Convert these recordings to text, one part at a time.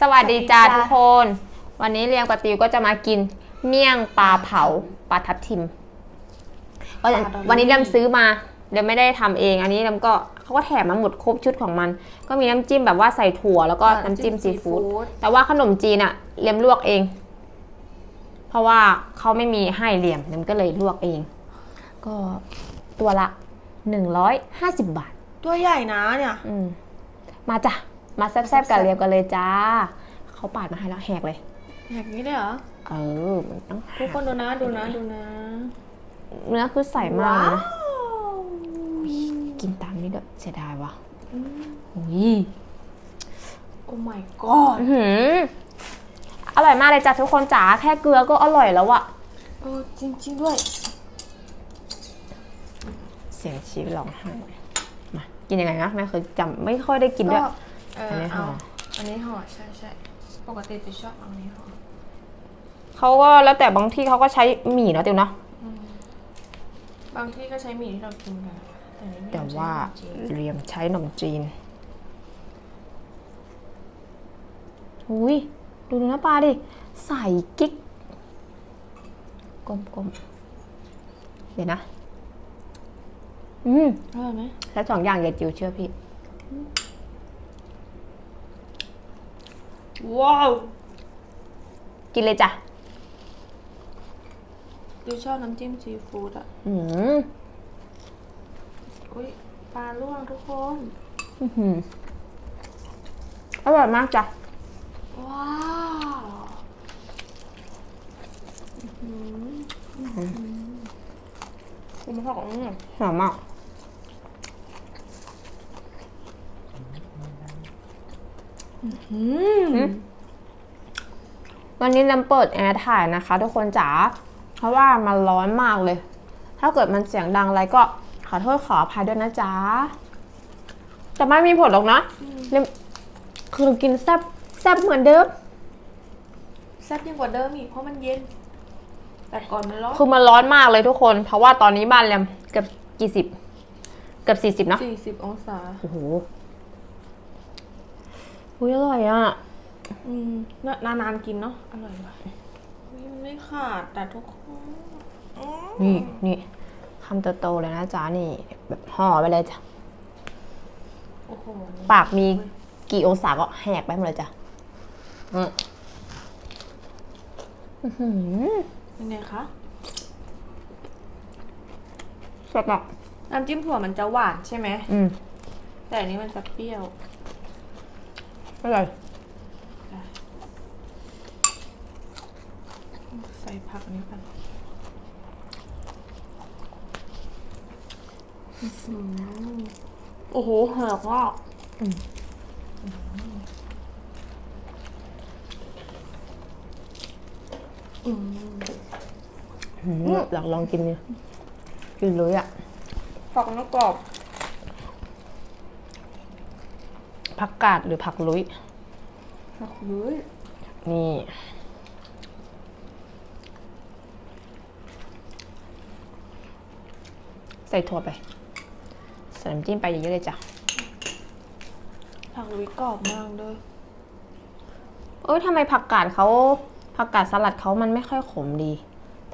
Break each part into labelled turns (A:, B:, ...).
A: สวัสดีจ้า
B: สวัสดีจ้า
A: ทุกคน วันนี้เรียงปาติวก็จะมากินเมี่ยงปลาเผาปลาทับทิมก็จะ
B: ปลาดอลลี่
A: วันนี้เรียมซื้อมาเรียมไม่ได้ทำเอง อันนี้เรียมก็เขาก็แถมมาหมดครบชุดของมัน ก็มีน้ำจิ้มแบบว่าใส่ถั่วแล้วก็น้ำจิ้มซีฟู้ดแต่ว่าขนมจีนอะเรียมลวกเอง เพราะว่าเขาไม่มีให้เรียมเรียมก็เลยลวกเอง ก็ตัวละ150บาท
B: ตัวใหญ่นะเนี่ย
A: อืมมาจ้ะ มาแซ่บๆกันเรียบกันเลยจ้า เขาปาดมาให้แล้วแหกเลย
B: แบบนี้เลยเหรอ
A: เออมันต้อง
B: ทุกคนดูนะดูนะดูนะ
A: เนื้อคือใสมาก
B: ว้า
A: นะ
B: ว
A: กินตามนี้ด้วยเสียดายวะอุ้ย
B: โอ้ my god
A: อื้อหืออร่อยมากเลยจ้ะทุกคนจ๋าแค่เกลือก็อร่อยแล้วอะ
B: เออจริงๆด้วย
A: เสียงชีวิตร้องไห้มา กินยังไงนะไม่เคยจำไม่ค่อยได้กินด้วย
B: ก็ เออ
A: อันนี้ห่
B: เอา
A: อ
B: อันนี้ห่อใช่ใช่ปกติจะชอบเอาอันนี้ห่อ
A: เขาก็แล้วแต่บางที่เขาก็ใช้หมี่เนาะติวเนาะ
B: บางที่ก็ใช้หมี่ที่เรากินกันแต่อันนี้ไม่
A: แต่
B: เอใช้
A: ว่า
B: จริง
A: เรียมใช้ขนมจีนอุ้ยดูเนื้อปลาดิ ใส่กิ๊กกลมๆเดี๋ยวนะ อืม
B: ๆอร่อยไหม
A: แล้วสองอย่างอย่าจิวเชื่อพี่
B: ว้าว
A: กินเลยจ้ะ
B: ดูชอบน้ำจิ้มซีฟู้ดอะ
A: อืม
B: อุ้ยปลาล่วงทุกคน
A: อื้อหืออร่อยมากจ้ะ
B: ว้าวคุณพ่อของนี่
A: หอมมาก
B: อืม
A: วันนี้น้ำเปิดแอร์ถ่ายนะคะ ทุกคนจ๋า เพราะว่ามันร้อนมากเลย ถ้าเกิดมันเสียงดังอะไรก็ขอโทษขออภัยด้วยนะจ๊ะ แต่ไม่มีผลหรอกนะเรียมคือกินแซบแซบเหมือนเดิม
B: แซ่บยิ่งกว่าเดิมอีกเพราะมันเย็น แต่ก่อนมันร้อน
A: คือมันร้อนมากเลยทุกคน เพราะว่าตอนนี้บ้านเรียมเกือบกี่สิบ เกือบสี่สิบเนาะ
B: สี่สิบองศา
A: โอ้โห อุ้ยอร่อยอะ
B: อืมนานๆกินเนาะอร่อยว่ะอุ๊ยมันไม่ขาดแต่ทุกคนอืม
A: นี่นี่คำโตๆเลยนะจ๊ะนี่ แบบห่อไปเลยจ้ะ
B: โอ้โห
A: ปากมีกี่องศาก็แหกไปหมดเลยจ้ะอืมอื้อหือ
B: เป็นไงคะ
A: แซ่บอะ
B: น้ำจิ้มถั่วมันจะหวานใช่ไหม
A: อืม
B: แต่อันนี้มันจะเปรี้ยว
A: อร่อย
B: ใส่ผักอันนี้กันอื้อหือโอ้โหเหอกมากอืม
A: หืมอยากลองกินเนี่ยกินเลยอะ
B: ผักนกกรอบ
A: ผักกาดหรือผักลุย
B: ผักเลย
A: นี่ใส่ถั่วไปใส่น้ำจิ้มไปเยอะๆเลยจ้ะ
B: ผักลุยกรอบมากเลย
A: เอ้ยทำไมผักกาดเขาผักกาดสลัดเขามันไม่ค่อยขมดี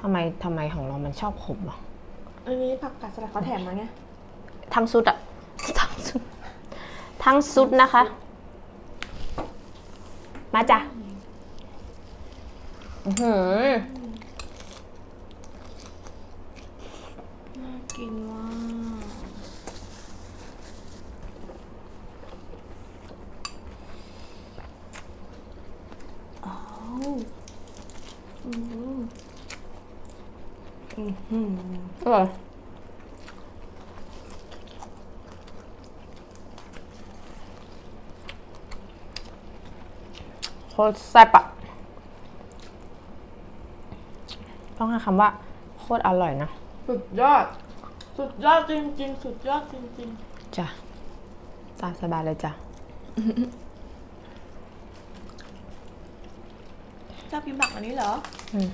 A: ทำไมทำไมของเรามันชอบขมอะ
B: อันนี้ผักกาดสลัดเขาแถมมาไง
A: ทั้งซุดอะทั้งซุด ทั้งซุดนะคะ มาจ้ะอื้อหือ
B: น่ากินมากอ้าวอืมอืมอืม
A: อร่อย โคตรแซ่บอะต้องให้คำว่า โคตรอร่อยนะ
B: สุดยอด สุดยอดจริงๆ สุดยอดจริง
A: จ้ะ ตามสบายเลยจ้ะ
B: ๆชอบกินผักอันนี้เหรอ
A: อืม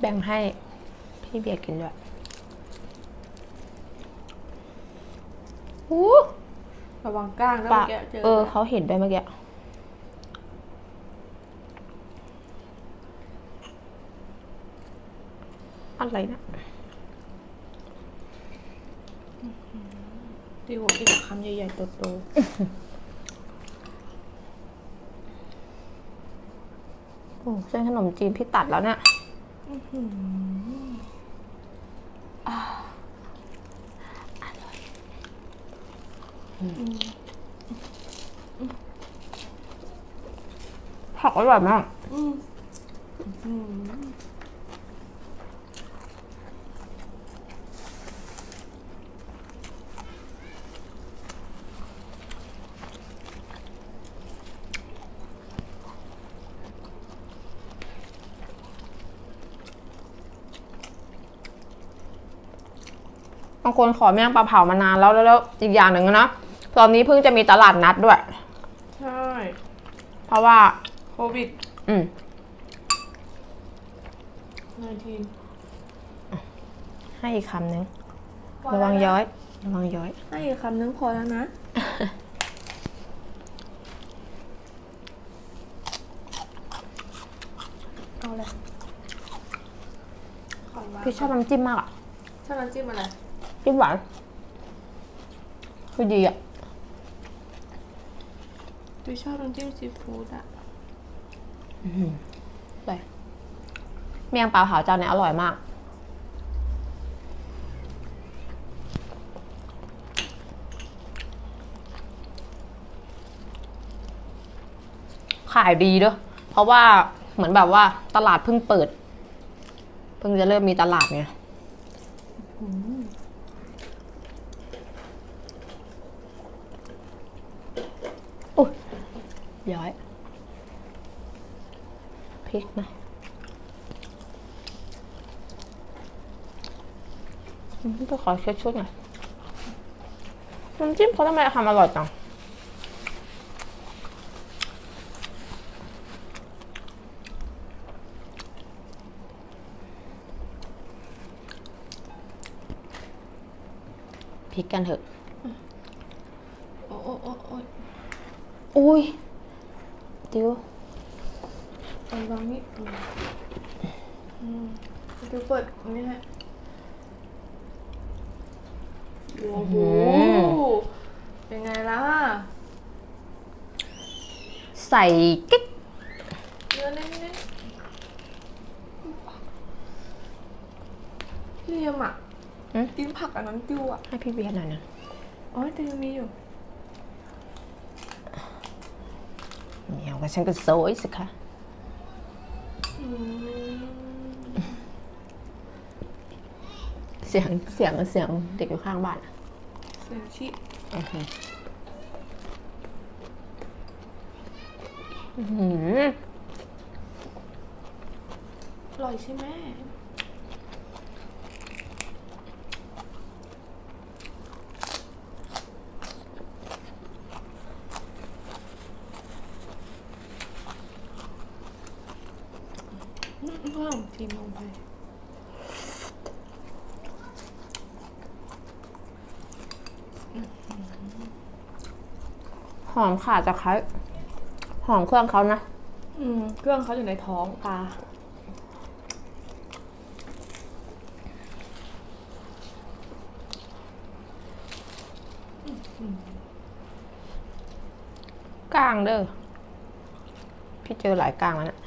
A: แบ่งให้พี่เบียร์กินด้วย อู้
B: ระวังก้างนะ
A: ปะ
B: เมื่อกี้เจอ
A: เออเขาเห็นด้วยเมื่อกี้อะไรนะ
B: ดีกว่ากินกับคำใหญ่ๆโต
A: โอ้เส้นขนมจีนพี่ตัดแล้วเนี่ย ผักอร่อยมากบางคนขอเมี่ยงปลาเผามานานแล้วแล้วแล้วอีกอย่างหนึ่งนะ ตอนนี้เพิ่งจะมีตลาดนัดด้วย
B: ใช่
A: เพราะว่า
B: โควิด
A: อืม
B: 19
A: ให้อีกคำหนึ่งระวังย้อย ระวังย้อย
B: ให้อีกคำนึงพอแล้วนะ เอาเลยขอวาง
A: พี่ชอบน้ำจิ้มมากอะ
B: ชอบน้ำจิ้มอะไร
A: จิ้มหวานคือดีอะ
B: ดูชอบน้ำจิ้มซีฟู้ดอะ
A: เลยเมี่ยงปลาเผาเจ้าเนี่ยอร่อยมาก ขายดีเด้อเพราะว่าเหมือนแบบว่าตลาดเพิ่งเปิด เพิ่งจะเริ่มมีตลาดไงอุ้ย ย้อยพริกนะอืมจะขอเช็ดชุดหน่อยน้ำจิ้มเขาทำไมทำอร่อยจังพริกกันเถอะ
B: โอ้โอ้โอ้โอ้ย
A: อุ้ยดิว
B: เอาวางนี่อืมอืมดูเปิดอันนี่ฮะโอ้โหเป็นไงล่ะ
A: ใส่กิ๊ก
B: เยอะเน้นๆพี่เลียมอะกินผักอันนั้นติวอะ
A: ให้พี่เบียร์หน่อยนะ
B: อ๋อแต่ยังมีอยู่
A: เหนียว กับฉันก็โซยสิคะ
B: อืม
A: เสียงเสียงเสียงเด็กอยู่ข้างบ้านอะ
B: เซนชิ
A: อื้อหืออื้อหือ
B: อร่อยใช่ไหม พิ่มทีมลงไป
A: หอมขาจะคล้ายหอมเครื่องเขานะ
B: อืม เครื่องเขาอยู่ในท้องปลา
A: ก้างเด้อ พี่เจอหลายก้างแล้วนะ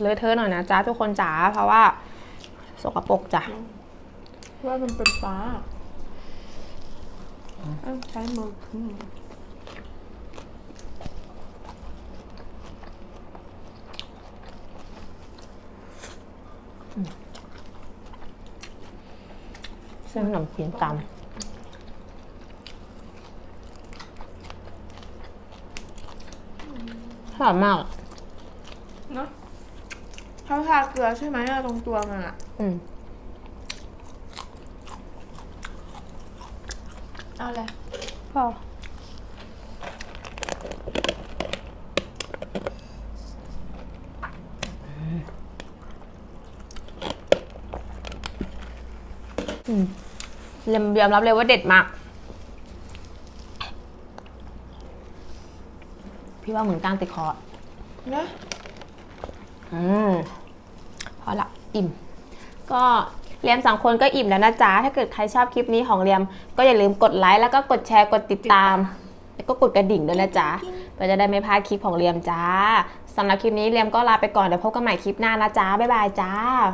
A: เลอะเทอะหน่อยนะจ๊ะทุกคนจ๋าเพราะว่า สกปรกจ้ะ
B: ว่ามันเป็นปลาต้องใช้มือขึ้น
A: เส้นขนมจีนตำหอมมากอะ
B: เนาะ เขาทาเกลือใช่ไหมอะตรงตัวมันอะ
A: อืม
B: เอาเลย
A: พออืมเรียมยอมรับเลยว่าเด็ดมาก พี่ว่าเหมือนก้างติดคอ
B: นะ
A: อืมพอละอิ่ม ก็เรียมสองคนก็อิ่มแล้วนะจ๊ะ ถ้าเกิดใครชอบคลิปนี้ของเรียม ก็อย่าลืมกดไลค์แล้วก็กดแชร์กดติดตาม แล้วก็กดกระดิ่งด้วยนะจ๊ะเพื่อจะได้ไม่พลาดคลิปของเรียมจ้าสำหรับคลิปนี้เรียมก็ลาไปก่อนเดี๋ยวพบกันใหม่คลิปหน้านะจ๊ะบ๊ายบายจ้า
B: บ